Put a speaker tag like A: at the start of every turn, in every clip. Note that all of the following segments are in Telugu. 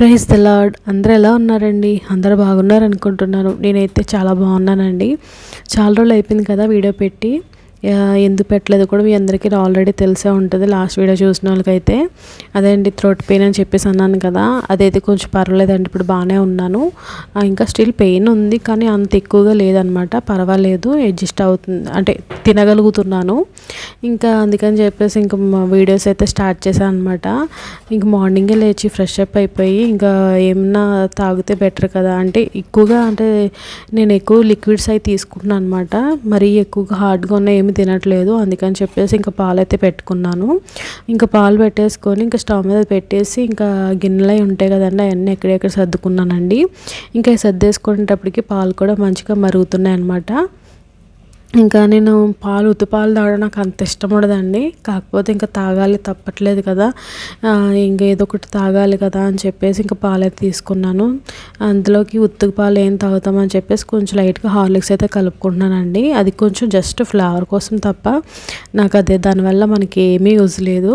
A: ప్రైజ్ ద లాడ్ అందరూ ఎలా ఉన్నారండి? అందరూ బాగున్నారు అనుకుంటున్నాను నేనైతే చాలా బాగున్నానండి. చాలా రోజులు అయిపోయింది కదా వీడియో పెట్టి. ఎందుకు పెట్టలేదు కూడా మీ అందరికీ ఆల్రెడీ తెలిసే ఉంటుంది. లాస్ట్ వీడియో చూసిన వాళ్ళకైతే అదే అండి థ్రోట్ పెయిన్ అని చెప్పేసి అన్నాను కదా అదైతే కొంచెం పర్వాలేదండి ఇప్పుడు బాగానే ఉన్నాను. ఇంకా స్టిల్ పెయిన్ ఉంది కానీ అంత ఎక్కువగా లేదనమాట పర్వాలేదు అడ్జస్ట్ అవుతుంది అంటే తినగలుగుతున్నాను. ఇంకా అందుకని చెప్పేసి ఇంకా వీడియోస్ అయితే స్టార్ట్ చేశాను అనమాట ఇంక మార్నింగే లేచి ఫ్రెష్ అప్ అయిపోయి ఇంకా ఏమన్నా తాగితే బెటర్ కదా. అంటే ఎక్కువగా అంటే నేను ఎక్కువ లిక్విడ్స్ అయితే తీసుకుంటున్నాను అనమాట మరీ ఎక్కువగా హార్డ్గా ఉన్న ఏమి ఏమి తినట్లేదు. అందుకని చెప్పేసి ఇంకా పాలు అయితే పెట్టుకున్నాను. ఇంకా పాలు పెట్టేసుకొని ఇంకా స్టవ్ మీద పెట్టేసి ఇంకా గిన్నెలు అవి ఉంటాయి కదండి అవన్నీ ఎక్కడెక్కడ సర్దుకున్నానండి. ఇంకా సర్దేసుకునేటప్పటికి పాలు కూడా మంచిగా మరుగుతున్నాయి అనమాట ఇంకా నేను పాలు ఉత్తుపాలు తాగడం నాకు అంత ఇష్టం ఉండదండి. కాకపోతే ఇంకా తాగాలి తప్పట్లేదు కదా. ఇంకా ఏదో ఒకటి తాగాలి కదా అని చెప్పేసి ఇంకా పాలు అయితే తీసుకున్నాను. అందులోకి ఉత్తుకు పాలు ఏం తాగుతామని చెప్పేసి కొంచెం లైట్గా హార్లిక్స్ అయితే కలుపుకుంటున్నానండి. అది కొంచెం జస్ట్ ఫ్లేవర్ కోసం తప్ప నాకు అదే దానివల్ల మనకి ఏమీ యూజ్ లేదు.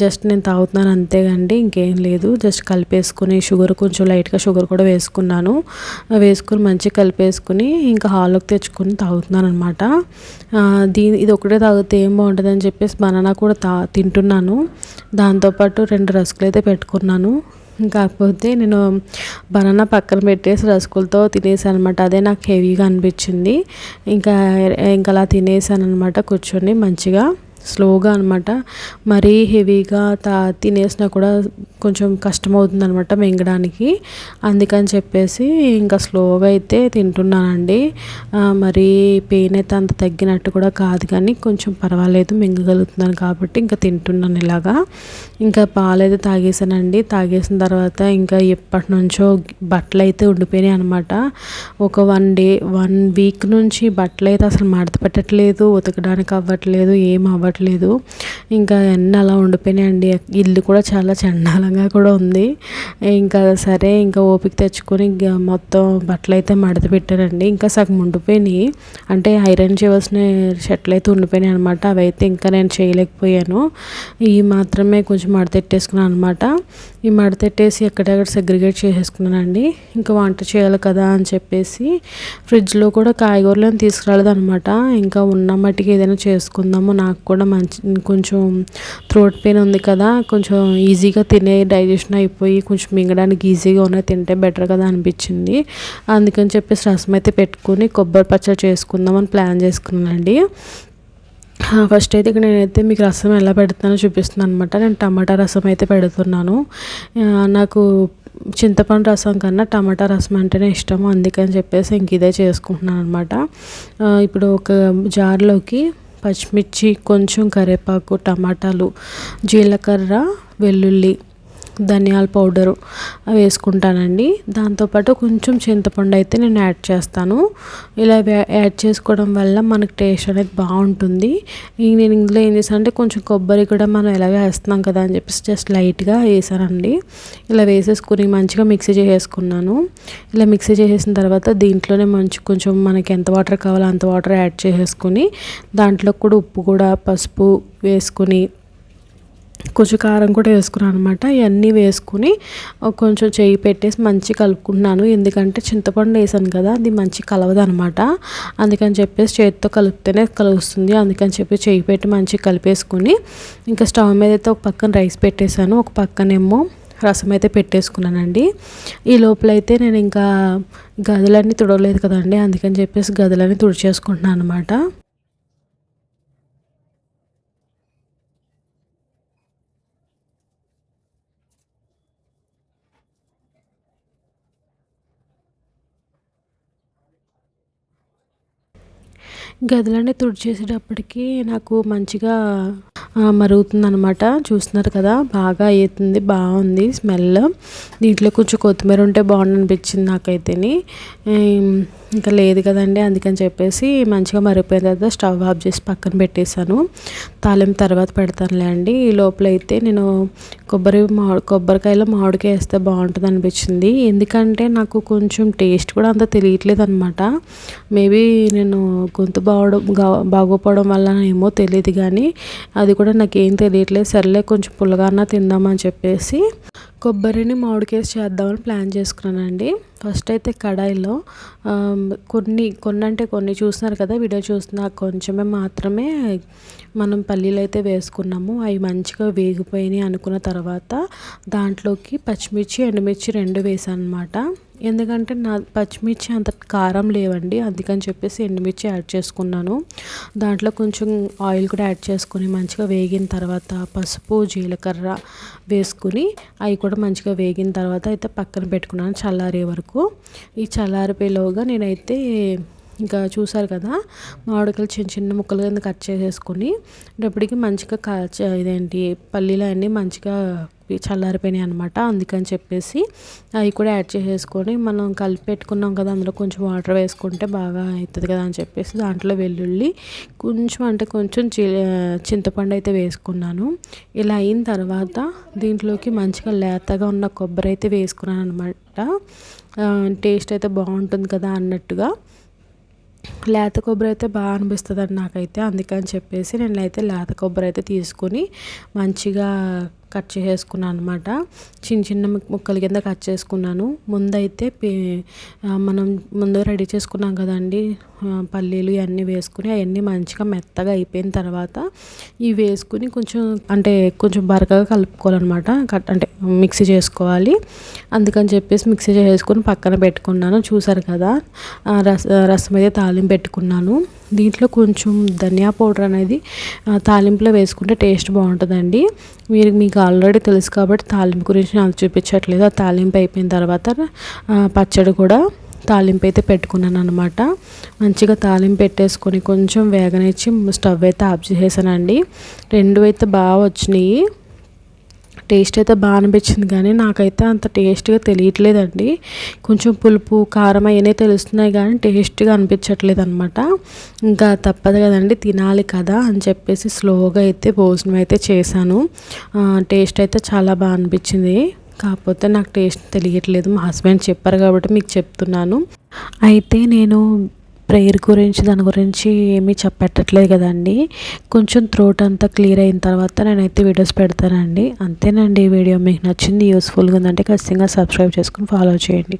A: జస్ట్ నేను తాగుతున్నాను అంతేగాండి ఇంకేం లేదు. జస్ట్ కలిపేసుకుని షుగర్ కొంచెం లైట్గా షుగర్ కూడా వేసుకున్నాను. వేసుకుని మంచిగా కలిపేసుకుని ఇంకా హాల్లోకి తెచ్చుకొని తాగుతున్నాను అనమాట దీని ఇది ఒకటే తాగితే ఏం బాగుంటుంది అని చెప్పేసి బనానా కూడా తా తింటున్నాను. దాంతోపాటు రెండు రస్కులు అయితే పెట్టుకున్నాను. కాకపోతే నేను బనానా పక్కన పెట్టేసి రసగులతో తినేసాను అనమాట అదే నాకు హెవీగా అనిపించింది. ఇంకా ఇంకా అలా తినేసాను అనమాట కూర్చొని మంచిగా. స్లోగా అనమాట మరీ హెవీగా తా తినేసినా కూడా కొంచెం కష్టమవుతుంది అనమాట మింగడానికి. అందుకని చెప్పేసి ఇంకా స్లోగా అయితే తింటున్నానండి. మరి పెయిన్ అయితే అంత తగ్గినట్టు కూడా కాదు కానీ కొంచెం పర్వాలేదు మింగగలుగుతున్నాను కాబట్టి ఇంకా తింటున్నాను ఇలాగా. ఇంకా పాలు అయితే తాగేసానండి. తాగేసిన తర్వాత ఇంకా ఎప్పటి నుంచో బట్టలు అయితే ఉండిపోయినాయి అనమాట ఒక వన్ డే వన్ వీక్ నుంచి బట్టలు అయితే అసలు మడత పెట్టట్లేదు ఉతకడానికి అవ్వట్లేదు ఏం అవ్వట్లేదు ఇంకా అన్నీ అలా ఉండిపోయినాయండి. ఇల్లు కూడా చాలా చండాలంగా కూడా ఉంది. ఇంకా సరే ఇంకా ఓపిక తెచ్చుకొని మొత్తం బట్టలు అయితే మడత పెట్టారండి. ఇంకా సగం ఉండిపోయినాయి. అంటే ఐరన్ చేయవలసిన షర్ట్లు అయితే ఉండిపోయినాయి అనమాట అవి అయితే ఇంకా నేను చేయలేకపోయాను. ఇవి మాత్రమే కొంచెం మడతెట్టేసుకున్నాను అనమాట ఈ మడతెట్టేసి ఎక్కడెక్కడ సెగ్రిగేట్ చేసేసుకున్నానండి. ఇంకా వంట చేయాలి కదా అని చెప్పేసి ఫ్రిడ్జ్లో కూడా కాయగూరలను తీసుకురాలేదు అనమాట ఇంకా ఉన్న మట్టికి ఏదైనా చేసుకుందాము నాకు కూడా మంచి కొంచెం థ్రోట్ పెయిన్ ఉంది కదా కొంచెం ఈజీగా తినే డైజెషన్ అయిపోయి కొంచెం మింగడానికి ఈజీగా ఉన్న తింటే బెటర్ కదా అనిపించింది. అందుకని చెప్పేసి రసం అయితే పెట్టుకుని కొబ్బరి పచ్చడి చేసుకుందామని ప్లాన్ చేసుకున్నానండి. ఫస్ట్ అయితే ఇక్కడ నేనైతే మీకు రసం ఎలా పెడతానో చూపిస్తున్నాను అనమాట నేను టమాటా రసం అయితే పెడుతున్నాను. నాకు చింతపండు రసం కన్నా టమాటా రసం అంటేనే ఇష్టము. అందుకని చెప్పేసి ఇంక ఇదే చేసుకుంటున్నాను అనమాట ఇప్పుడు ఒక జార్లోకి పచ్చిమిర్చి కొంచెం కరివేపాకు టమాటాలు జీలకర్ర వెల్లుల్లి ధనియాల పౌడరు వేసుకుంటానండి. దాంతోపాటు కొంచెం చింతపండు అయితే నేను యాడ్ చేస్తాను. ఇలా యాడ్ చేసుకోవడం వల్ల మనకు టేస్ట్ అనేది బాగుంటుంది. నేను ఇందులో ఏం చేశాను అంటే కొంచెం కొబ్బరి కూడా మనం ఎలాగ వేస్తున్నాం కదా అని చెప్పేసి జస్ట్ లైట్గా వేసానండి. ఇలా వేసేసుకుని మంచిగా మిక్సీ చేసేసుకున్నాను. ఇలా మిక్సీ చేసేసిన తర్వాత దీంట్లోనే మంచి కొంచెం మనకి ఎంత వాటర్ కావాలో అంత వాటర్ యాడ్ చేసేసుకుని దాంట్లో కూడా ఉప్పు కూడా పసుపు వేసుకుని కొంచెం కారం కూడా వేసుకున్నాను అనమాట ఇవన్నీ వేసుకుని కొంచెం చేయి పెట్టేసి మంచి కలుపుకుంటున్నాను. ఎందుకంటే చింతపండు వేసాను కదా అది మంచి కలవదు అనమాట అందుకని చెప్పేసి చేతితో కలిపితేనే కలుస్తుంది. అందుకని చెప్పి చేయి పెట్టి మంచిగా కలిపేసుకుని ఇంకా స్టవ్ మీద అయితే ఒక పక్కన రైస్ పెట్టేశాను. ఒక పక్కనేమో రసం అయితే పెట్టేసుకున్నానండి. ఈ లోపలైతే నేను ఇంకా గదులన్నీ తుడవలేదు కదండి. అందుకని చెప్పేసి గదులన్నీ తుడిచేసుకుంటున్నాను అనమాట గదులన్నీ తుడిచేసేటప్పటికి నాకు మంచిగా మరుగుతుంది అనమాట చూస్తున్నారు కదా బాగా అవుతుంది బాగుంది స్మెల్. దీంట్లో కొంచెం కొత్తిమీర ఉంటే బాగుంది అనిపించింది నాకైతేని ఇంకా లేదు కదండి అందుకని చెప్పేసి మంచిగా మరిగిపోయిన తర్వాత స్టవ్ ఆఫ్ చేసి పక్కన పెట్టేశాను. తాలింపు తర్వాత పెడతానులే అండి. ఈ లోపల అయితే నేను కొబ్బరి మామిడి కొబ్బరికాయలో మామిడికాయ వేస్తే బాగుంటుంది అనిపించింది. ఎందుకంటే నాకు కొంచెం టేస్ట్ కూడా అంత తెలియట్లేదు అనమాట మేబీ నేను గొంతు బాగడం బాగోపోవడం వల్ల ఏమో తెలియదు కానీ అది కూడా నాకేం తెలియట్లేదు. సర్లే కొంచెం పుల్లగానా తిందామని చెప్పేసి కొబ్బరిని మామిడికాయ చేద్దామని ప్లాన్ చేసుకున్నానండి. ఫస్ట్ అయితే కడాయిలో కొన్ని కొన్ని అంటే కొన్ని చూస్తున్నారు కదా వీడియో చూస్తున్నా కొంచెమే మాత్రమే మనం పల్లీలు అయితే వేసుకున్నాము అవి మంచిగా వేగిపోయినాయి అనుకున్న తర్వాత దాంట్లోకి పచ్చిమిర్చి ఎండుమిర్చి రెండు వేసాను అనమాట ఎందుకంటే నా పచ్చిమిర్చి అంత కారం లేవండి అందుకని చెప్పేసి ఎండుమిర్చి యాడ్ చేసుకున్నాను. దాంట్లో కొంచెం ఆయిల్ కూడా యాడ్ చేసుకొని మంచిగా వేగిన తర్వాత పసుపు జీలకర్ర వేసుకుని అవి కూడా మంచిగా వేగిన తర్వాత అయితే పక్కన పెట్టుకున్నాను చల్లారే వరకు. ఈ చల్లారిపోయేలోగా నేనైతే ఇంకా చూసారు కదా మామిడికాయలు చిన్న చిన్న ముక్కలు కింద కట్ చేసేసుకొని ఇప్పటికి మంచిగా కాల్చ ఇదేంటి పల్లీలు అన్నీ మంచిగా చల్లారిపోయినాయి అనమాట అందుకని చెప్పేసి అవి కూడా యాడ్ చేసేసుకొని మనం కలిపి పెట్టుకున్నాం కదా అందులో కొంచెం వాటర్ వేసుకుంటే బాగా అవుతుంది కదా అని చెప్పేసి దాంట్లో వెల్లుల్లి కొంచెం అంటే కొంచెం చింతపండు అయితే వేసుకున్నాను. ఇలా అయిన తర్వాత దీంట్లోకి మంచిగా లేతగా ఉన్న కొబ్బరి అయితే వేసుకున్నాను అనమాట టేస్ట్ అయితే బాగుంటుంది కదా అన్నట్టుగా. లేత కొబ్బరి అయితే బాగా అనిపిస్తుంది అండి నాకైతే. అందుకని చెప్పేసి నేనైతే లేత కొబ్బరి అయితే తీసుకొని మంచిగా కట్ చేసుకున్నాను అనమాట చిన్న చిన్న ముక్కల కింద కట్ చేసుకున్నాను. ముందైతే మనం ముందు రెడీ చేసుకున్నాం కదండి పల్లీలు ఇవన్నీ వేసుకుని అవన్నీ మంచిగా మెత్తగా అయిపోయిన తర్వాత ఇవి వేసుకుని కొంచెం అంటే కొంచెం బరకగా కలుపుకోవాలన్నమాట. కట్ అంటే మిక్సీ చేసుకోవాలి. అందుకని చెప్పేసి మిక్సీ చేసుకుని పక్కన పెట్టుకున్నాను. చూసారు కదా రస రసం అయితే తాలింపు పెట్టుకున్నాను. దీంట్లో కొంచెం ధనియా పౌడర్ అనేది తాలింపులో వేసుకుంటే టేస్ట్ బాగుంటుందండి. మీరు మీకు ఆల్రెడీ తెలుసు కాబట్టి తాలింపు గురించి నాకు చూపించట్లేదు. ఆ తాలింపు అయిపోయిన తర్వాత పచ్చడి కూడా తాలింపు అయితే పెట్టుకున్నాను అనమాట మంచిగా తాలింపు పెట్టేసుకొని కొంచెం వేగనిచ్చి స్టవ్ అయితే ఆఫ్ చేసేసానండి. రెండు అయితే బాగా వచ్చినాయి. టేస్ట్ అయితే బాగా అనిపించింది కానీ నాకైతే అంత టేస్ట్గా తెలియట్లేదండి. కొంచెం పులుపు కారం అవన్నీ తెలుస్తున్నాయి కానీ టేస్ట్గా అనిపించట్లేదు అనమాట ఇంకా తప్పదు కదండి తినాలి కదా అని చెప్పేసి స్లోగా అయితే భోజనం అయితే చేశాను. టేస్ట్ అయితే చాలా బాగా అనిపించింది. కాకపోతే నాకు టేస్ట్ తెలియట్లేదు. మా హస్బెండ్ చెప్పారు కాబట్టి మీకు చెప్తున్నాను. అయితే నేను ప్రేయర్ గురించి దాని గురించి ఏమీ చెప్పట్టట్లేదు కదండి. కొంచెం థ్రోట్ అంతా క్లియర్ అయిన తర్వాత నేనైతే వీడియోస్ పెడతానండి. అంతేనండి ఈ వీడియో మీకు నచ్చింది యూస్ఫుల్గా ఉందంటే ఖచ్చితంగా సబ్స్క్రైబ్ చేసుకుని ఫాలో చేయండి.